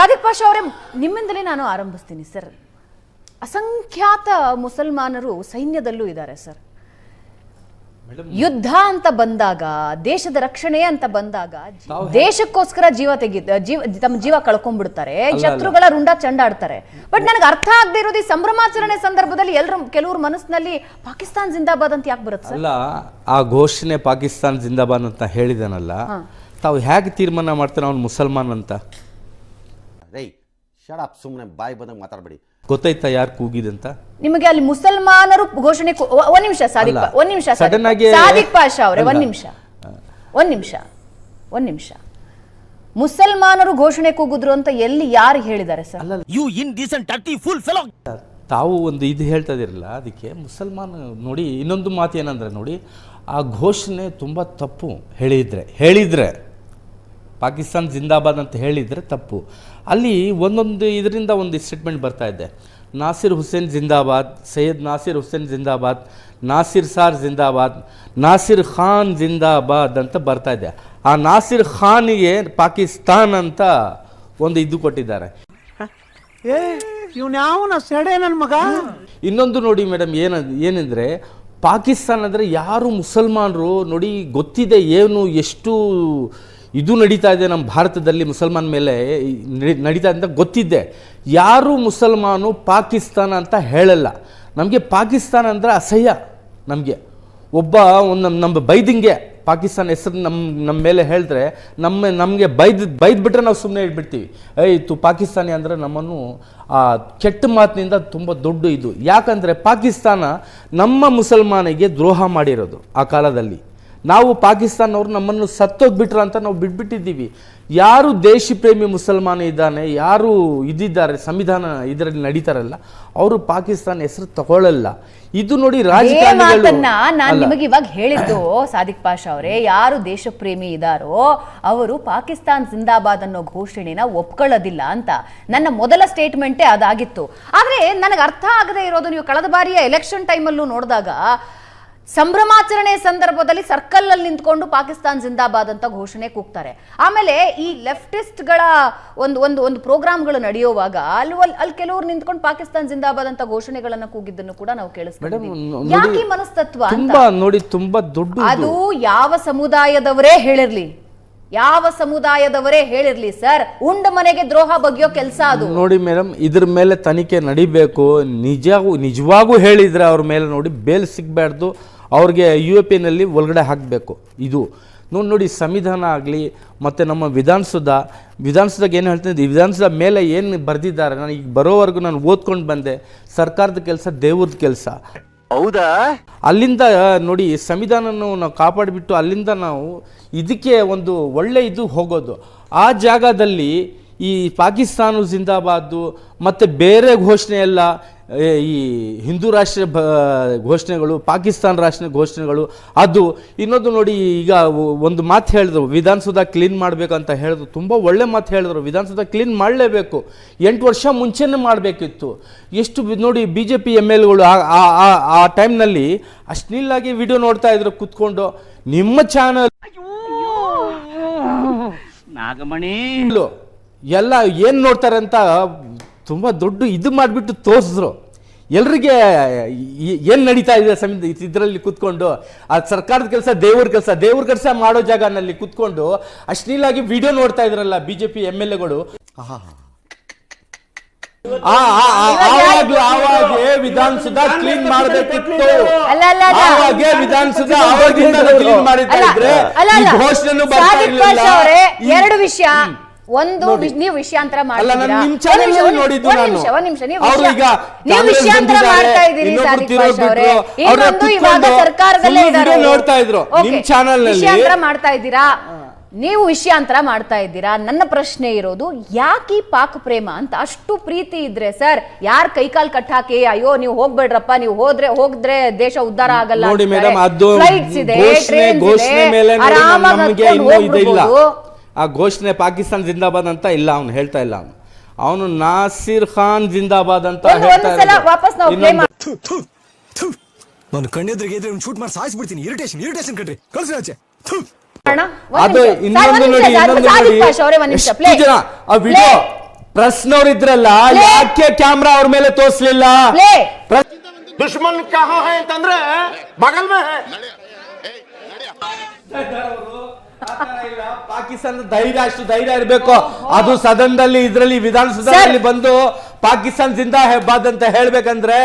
ಸಾದಿಕ್ ಪಾಷಾ ಅವರೇ ನಿಮ್ಮಿಂದಲೇ ನಾನು ಆರಂಭಿಸ್ತೀನಿ ಸರ್. ಅಸಂಖ್ಯಾತ ಮುಸಲ್ಮಾನರು ಸೈನ್ಯದಲ್ಲೂ ಇದ್ದಾರೆ ಸರ್. ಯುದ್ಧ ಅಂತ ಬಂದಾಗ ದೇಶದ ರಕ್ಷಣೆ ಅಂತ ಬಂದಾಗ ದೇಶಕ್ಕೋಸ್ಕರ ಜೀವ ತೆಗಿ ಜೀವ ತಮ್ಮ ಜೀವ ಕಳ್ಕೊಂಡ್ಬಿಡ್ತಾರೆ ಶತ್ರುಗಳ ರುಂಡ ಚಂಡಾಡ್ತಾರೆ. ಬಟ್ ನನಗೆ ಅರ್ಥ ಆಗದೆ ಇರೋದು ಈ ಸಂಭ್ರಮಾಚರಣೆ ಸಂದರ್ಭದಲ್ಲಿ ಎಲ್ಲರೂ ಕೆಲವ್ರ ಮನಸ್ಸಿನಲ್ಲಿ ಪಾಕಿಸ್ತಾನ್ ಜಿಂದಾಬಾದ್ ಅಂತ ಯಾಕೆ ಬರುತ್ತೆ ಅಲ್ಲ ಆ ಘೋಷಣೆ ಪಾಕಿಸ್ತಾನ್ ಜಿಂದಾಬಾದ್ ಅಂತ ಹೇಳಿದನಲ್ಲ ತಾವು ಹೇಗೆ ತೀರ್ಮಾನ ಮಾಡ್ತಾರೆ ಅವ್ನು ಮುಸಲ್ಮಾನ್ ಅಂತ? ರೈ ಶಡ್ ಅಪ್ ಸುಮ್ಮನೆ ಬಾಯಿ ಬಂದಂಗೆ ಮಾತಾಡಬೇಡಿ. ಗೊತ್ತಾಯ್ತಾ ಯಾರು ಕೂಗಿದಂತ ನಿಮಗೆ ಅಲ್ಲಿ ಮುಸಲ್ಮಾನರು ಘೋಷಣೆ ಕೊ- ಒ- ಒಂದ್ ನಿಮಿಷ ಸಾದಿಕ್ ಪಾ- ಒಂದ್ ನಿಮಿಷ ಸಾದಿಕ್ ಪಾ- ಆಗಿ- ಸಾದಿಕ್ ಪಾಷಾ ಅವರೇ ಒಂದ್ ಅಲ್ಲ. ನಿಮಿಷ. ಒಂದ್ ನಿಮಿಷ ಒಂದ್ ನಿಮಿಷ. ಮುಸಲ್ಮಾನರು ಘೋಷಣೆ ಕೂಗಿದ್ರು ಅಂತ ಎಲ್ಲಿ ಯಾರು ಹೇಳಿದ್ದಾರೆ sir? You in decent dirty full fellow ತಾವು ಒಂದು ಇದು ಹೇಳ್ತಾ ಇದಿರಲ್ಲ ಅದಕ್ಕೆ ಮುಸಲ್ಮಾನ ನೋಡಿ ಇನ್ನೊಂದು ಮಾತು ಏನಂದ್ರೆ ನೋಡಿ ಆ ಘೋಷಣೆ ತುಂಬ ತಪ್ಪು ಹೇಳಿದ್ರೆ ಹೇಳಿದ್ರೆ. ಪಾಕಿಸ್ತಾನ್ ಜಿಂದಾಬಾದ್ ಅಂತ ಹೇಳಿದರೆ ತಪ್ಪು. ಅಲ್ಲಿ ಒಂದೊಂದು ಇದರಿಂದ ಒಂದು ಸ್ಟೇಟ್ಮೆಂಟ್ ಬರ್ತಾ ಇದೆ. ನಾಸಿರ್ ಹುಸೇನ್ ಜಿಂದಾಬಾದ್ ಸೈಯದ್ ನಾಸಿರ್ ಹುಸೇನ್ ಜಿಂದಾಬಾದ್ ನಾಸಿರ್ ಸಾರ್ ಜಿಂದಾಬಾದ್ ನಾಸಿರ್ ಖಾನ್ ಜಿಂದಾಬಾದ್ ಅಂತ ಬರ್ತಾ ಇದೆ. ಆ ನಾಸಿರ್ ಖಾನಿಗೆ ಪಾಕಿಸ್ತಾನ್ ಅಂತ ಒಂದು ಇದು ಕೊಟ್ಟಿದ್ದಾರೆ. ಮಗ? ಇನ್ನೊಂದು ನೋಡಿ ಮೇಡಮ್ ಏನ ಏನಂದರೆ ಪಾಕಿಸ್ತಾನ ಅಂದರೆ ಯಾರು ಮುಸಲ್ಮಾನರು ನೋಡಿ ಗೊತ್ತಿದೆ ಏನು ಎಷ್ಟು ಇದು ನಡೀತಾ ಇದೆ ನಮ್ಮ ಭಾರತದಲ್ಲಿ ಮುಸಲ್ಮಾನ್ ಮೇಲೆ ನಡೀತಾ ಅಂತ ಗೊತ್ತಿದ್ದೆ. ಯಾರು ಮುಸಲ್ಮಾನು ಪಾಕಿಸ್ತಾನ ಅಂತ ಹೇಳಲ್ಲ. ನಮಗೆ ಪಾಕಿಸ್ತಾನ ಅಂದರೆ ಅಸಹ್ಯ ನಮಗೆ. ಒಬ್ಬ ಒಂದು ನಮ್ಮ ನಮ್ಮ ಬೈದಿಂಗೆ ಪಾಕಿಸ್ತಾನ ಹೆಸರು ನಮ್ಮ ನಮ್ಮ ಮೇಲೆ ಹೇಳಿದ್ರೆ ನಮ್ಮ, ನಮಗೆ ಬೈದ್, ಬೈದ್ಬಿಟ್ರೆ ನಾವು ಸುಮ್ಮನೆ ಇಟ್ಬಿಡ್ತೀವಿ. ಏಯ್ ತು ಪಾಕಿಸ್ತಾನಿ ಅಂದರೆ ನಮ್ಮನ್ನು, ಆ ಕೆಟ್ಟ ಮಾತಿನಿಂದ ತುಂಬ ದೊಡ್ಡ ಇದು. ಯಾಕಂದರೆ ಪಾಕಿಸ್ತಾನ ನಮ್ಮ ಮುಸಲ್ಮಾನಿಗೆ ದ್ರೋಹ ಮಾಡಿರೋದು ಆ ಕಾಲದಲ್ಲಿ. ನಾವು ಪಾಕಿಸ್ತಾನವ್ರು ನಮ್ಮನ್ನು ಸತ್ತೋಗ್ಬಿಟ್ರ ಅಂತ ನಾವು ಬಿಟ್ಬಿಟ್ಟಿದ್ದೀವಿ. ಯಾರು ದೇಶಿ ಪ್ರೇಮಿ ಮುಸಲ್ಮಾನ ಇದ್ದಾನೆ ಯಾರು ಇದಿದ್ದಾರೆ ಸಂವಿಧಾನ ಇದರಲ್ಲಿ ನಡೀತಾರಲ್ಲ ಅವರು ಪಾಕಿಸ್ತಾನ ಹೆಸರು ತಗೊಳ್ಳಲ್ಲ ಇದು ನೋಡಿ ನಾನ್. ನಿಮಗೆ ಇವಾಗ ಹೇಳಿದ್ದು ಸಾದಿಕ್ ಪಾಷಾ ಅವರೇ ಯಾರು ದೇಶ ಪ್ರೇಮಿ ಇದಾರೋ ಅವರು ಪಾಕಿಸ್ತಾನ್ ಜಿಂದಾಬಾದ್ ಅನ್ನೋ ಘೋಷಣೆನ ಒಪ್ಕೊಳ್ಳೋದಿಲ್ಲ ಅಂತ. ನನ್ನ ಮೊದಲ ಸ್ಟೇಟ್ಮೆಂಟೇ ಅದಾಗಿತ್ತು. ಆದ್ರೆ ನನಗೆ ಅರ್ಥ ಆಗದೆ ಇರೋದು ನೀವು ಕಳೆದ ಬಾರಿಯ ಎಲೆಕ್ಷನ್ ಟೈಮಲ್ಲೂ ನೋಡಿದಾಗ ಸಂಭ್ರಮಾಚರಣೆ ಸಂದರ್ಭದಲ್ಲಿ ಸರ್ಕಲ್ ಅಲ್ಲಿ ನಿಂತ್ಕೊಂಡು ಪಾಕಿಸ್ತಾನ್ ಜಿಂದಾಬಾದ್ ಅಂತ ಘೋಷಣೆ ಕೂಗ್ತಾರೆ. ಆಮೇಲೆ ಈ ಲೆಫ್ಟಿಸ್ಟ್ಗಳ ಒಂದು ಒಂದು ಒಂದು ಪ್ರೋಗ್ರಾಮ್ಗಳು ನಡೆಯುವಾಗ ಅಲ್ಲಿ ಅಲ್ಲಿ- ಕೆಲವರು ನಿಂತ್ಕೊಂಡು ಪಾಕಿಸ್ತಾನ್ ಜಿಂದಾಬಾದ್ ಅಂತ ಘೋಷಣೆಗಳನ್ನ ಕೂಗಿದ್ದನ್ನು ಕೂಡ ನಾವು ಕೇಳಿಸ್ತೀವಿ ಯಾಕೆ ಮನಸ್ತತ್ವ ನೋಡಿ ತುಂಬಾ ದೊಡ್ಡ ಅದು ಯಾವ ಸಮುದಾಯದವರೇ ಹೇಳಿರ್ಲಿ. ಯಾವ ಸಮುದಾಯದವರೇ ಹೇಳಿರ್ಲಿ ಸರ್ ಉಂಡ ಮನೆಗೆ ದ್ರೋಹ ಬಗೆಯೋ ಕೆಲಸ ಅದು. ನೋಡಿ ಮೇಡಮ್ ಇದ್ರ ಮೇಲೆ ತನಿಖೆ ನಡಿಬೇಕು. ನಿಜ ನಿಜವಾಗೂ ಹೇಳಿದ್ರೆ ಅವ್ರ ಮೇಲೆ ನೋಡಿ ಬೇಲ್ ಸಿಗಬಾರ್ದು. ಅವ್ರಿಗೆ ಯು ಎ ಪಿನಲ್ಲಿ ಒಳಗಡೆ ಹಾಕಬೇಕು. ಇದು ನೋಡಿ ನೋಡಿ ಸಂವಿಧಾನ ಆಗಲಿ ಮತ್ತು ನಮ್ಮ ವಿಧಾನಸೌಧ ವಿಧಾನಸೌಧಕ್ಕೆ ಏನು ಹೇಳ್ತೀನಿ ವಿಧಾನಸೌಧ ಮೇಲೆ ಏನು ಬರೆದಿದ್ದಾರೆ ನಾನು ಈಗ ಬರೋವರೆಗೂ ನಾನು ಓದ್ಕೊಂಡು ಬಂದೆ ಸರ್ಕಾರದ ಕೆಲಸ ದೇವ್ರದ ಕೆಲಸ. ಹೌದಾ? ಅಲ್ಲಿಂದ ನೋಡಿ ಸಂವಿಧಾನವನ್ನು ನಾವು ಕಾಪಾಡಿಬಿಟ್ಟು ಅಲ್ಲಿಂದ ನಾವು ಇದಕ್ಕೆ ಒಂದು ಒಳ್ಳೆ ಇದು ಹೋಗೋದು. ಆ ಜಾಗದಲ್ಲಿ ಈ ಪಾಕಿಸ್ತಾನ ಜಿಂದಾಬಾದು ಮತ್ತು ಬೇರೆ ಘೋಷಣೆ ಎಲ್ಲ ಈ ಹಿಂದೂ ರಾಷ್ಟ್ರ ಘೋಷಣೆಗಳು ಪಾಕಿಸ್ತಾನ ರಾಷ್ಟ್ರ ಘೋಷಣೆಗಳು ಅದು ಇನ್ನೊಂದು ನೋಡಿ ಈಗ ಒಂದು ಮಾತು ಹೇಳಿದ್ರು ವಿಧಾನಸೌಧ ಕ್ಲೀನ್ ಮಾಡಬೇಕು ಅಂತ ಹೇಳಿದ್ರು ತುಂಬ ಒಳ್ಳೆ ಮಾತು ಹೇಳಿದ್ರು ವಿಧಾನಸೌಧ ಕ್ಲೀನ್ ಮಾಡಲೇಬೇಕು ಎಂಟು ವರ್ಷ ಮುಂಚೆನೇ ಮಾಡಬೇಕಿತ್ತು. ಎಷ್ಟು ನೋಡಿ ಬಿ ಜೆ ಪಿ ಎಂ ಎಲ್ಗಳು ಆ ಟೈಮ್ನಲ್ಲಿ ಅಶ್ಲೀಲಾಗಿ ವಿಡಿಯೋ ನೋಡ್ತಾ ಇದ್ರು ಕುತ್ಕೊಂಡು ನಿಮ್ಮ ಚಾನಲ್ ನಾಗಮಣಿ! ಎಲ್ಲ ಏನು ನೋಡ್ತಾರೆ ಅಂತ ತುಂಬ ದೊಡ್ಡ ಇದು ಮಾಡಿಬಿಟ್ಟು ತೋರಿಸಿದ್ರು. ಎಲ್ರಿಗೆ ಏನು ನಡೀತಾ ಇದೆ ಸಮಿತಿ ಇದರಲ್ಲಿ ಕೂತ್ಕೊಂಡು ಆ ಸರ್ಕಾರದ ಕೆಲಸ ದೇವ್ರ ಕೆಲಸ ದೇವ್ರ ಕೆಲಸ ಮಾಡೋ ಜಾಗನಲ್ಲಿ ಕೂತ್ಕೊಂಡು ಅಶ್ಲೀಲಾಗಿ ವಿಡಿಯೋ ನೋಡ್ತಾ ಇದ್ರಲ್ಲ B J P M L ಎಗಳು ಆವಾಗೆ ವಿಧಾನಸೌಧ ಕ್ಲೀನ್ ಮಾಡಬೇಕಿತ್ತು. ಆವಾಗೆ ವಿಧಾನಸೌಧ ಕ್ಲೀನ್ ಈ- ಎರಡು ವಿಷಯ. ಒಂದು ನೀವು ವಿಷಯಾಂತರ ಮಾಡ್ತಾ ಇದ್ದೀರಿ ನೀವು ವಿಷಯಾಂತರ ಮಾಡ್ತಾ ಇದ್ದೀರಾ? ನನ್ನ ಪ್ರಶ್ನೆ ಇರೋದು ಯಾಕೆ ಪಾಕ್ ಪ್ರೇಮ ಅಂತ ಅಷ್ಟು ಪ್ರೀತಿ ಇದ್ರೆ ಸರ್? ಯಾರ್ ಕೈಕಾಲ್ ಕಟ್ಟಾಕಿ ಅಯ್ಯೋ ನೀವು ಹೋಗ್ಬೇಡ್ರಪ್ಪ ನೀವು ಹೋದ್ರೆ ಹೋದ್ರೆ ದೇಶ ಉದ್ಧಾರ ಆಗಲ್ಲ ಫ್ಲೈಟ್ಸ್ ಇದೆ ಟ್ರೈನ್ಸ್ ಇದೆ, ಆರಾಮಾಗಿ ನಮ್ಗೆ ಹತ್ಕೊಂಡು ಇನ್ನೂ ಇದಿಲ್ಲ ಹೋಗ್ಬಿಡ್ಬೋದು. ಆ ಘೋಷಣೆ ಪಾಕಿಸ್ತಾನ ಜಿಂದಾಬಾದ್ ಅಂತ ಇಲ್ಲ ಅವನು ಹೇಳ್ತಾ ಇಲ್ಲ ಅವನು ಅವನು ನಾಸಿರ್ ಖಾನ್ ಜಿಂದಾಬಾದ್ ಅಂತ ಒಂದು ಹೇಳ್ತಾ ಒಂದು ಸಲ ಇರೋದು. ವಾಪಸ್ ನಾವು ಪ್ಲೇ ಇನ್ನೊಂದು- ನಾನು ಕಣ್ಣೆದ್ರಿಗೆ ಇದ್ರೆ ಶೂಟ್ ಮಾಡಿ ಸಾಯಿಸ್ಬಿಡ್ತೀನಿ ಇರಿಟೇಷನ್ ಇರಿಟೇಷನ್ ಕಣ್ರಿ ಕಳ್ಸಿ ಆಚೆ ಥು. ಮಾಡೋಣ? ಒಂದ್ ಅದು ನಿಮಿಷ. ಸರ್, ಇನ್ನೊಂದು ಒಂದ್ ನೋಡಿ ನಿಮಿಷ, ಇನ್ನೊಂದು ಸಾದಿಕ್ ನೋಡಿ ಪಾಷಾ ಅವರೇ ಒಂದ್ ನಿಮಿಷ ಎಷ್ಟು play. ಜನ ಆ ವಿಡಿಯೋ Play. ಪ್ರಶ್ನವ್ರು ಇದ್ರಲ್ಲ ಲೇ. ಯಾಕೆ ಕ್ಯಾಮ್ರಾ ಅವ್ರ ಮೇಲೆ ತೋರಿಸ್ಲಿಲ್ಲ ಲೇ दुश्मन कहाँ है ಅಂತಂದ್ರೆ बगल में है ಪಾಕಿಸ್ತಾನ ಧೈರ್ಯ ಅಷ್ಟು ಧೈರ್ಯ ಇರಬೇಕು. ಅದು ಸದನದಲ್ಲಿ ಇದ್ರಲ್ಲಿ ವಿಧಾನಸೌಧದಲ್ಲಿ ಬಂದು ಪಾಕಿಸ್ತಾನ ಜಿಂದಾ ಹೆಬ್ಬಾದ್ ಅಂತ ಹೇಳ್ಬೇಕಂದ್ರೆ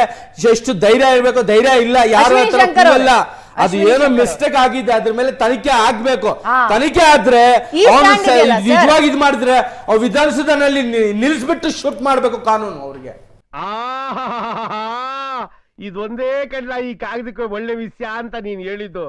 ಎಷ್ಟು ಧೈರ್ಯ ಇರಬೇಕು. ಧೈರ್ಯ ಇಲ್ಲ ಯಾರು ಇಲ್ಲ ಅದು ಏನೋ ಮಿಸ್ಟೇಕ್ ಆಗಿದೆ ಅದ್ರ ಮೇಲೆ ತನಿಖೆ ಆಗ್ಬೇಕು. ತನಿಖೆ ಆದ್ರೆ. ನಿಜವಾಗಿ ಇದು ಮಾಡಿದ್ರೆ ಅವ್ರು ವಿಧಾನಸೌಧನಲ್ಲಿ ನಿಲ್ಸ್ಬಿಟ್ಟು ಶೂಟ್ ಮಾಡ್ಬೇಕು ಕಾನೂನು ಅವ್ರಿಗೆ. ಇದೊಂದೇ ಕಡ್ಲ ಈ ಕಾಗದಕ್ಕೆ ಒಳ್ಳೆ ವಿಷಯ ಅಂತ ನೀನ್ ಹೇಳಿದ್ದು.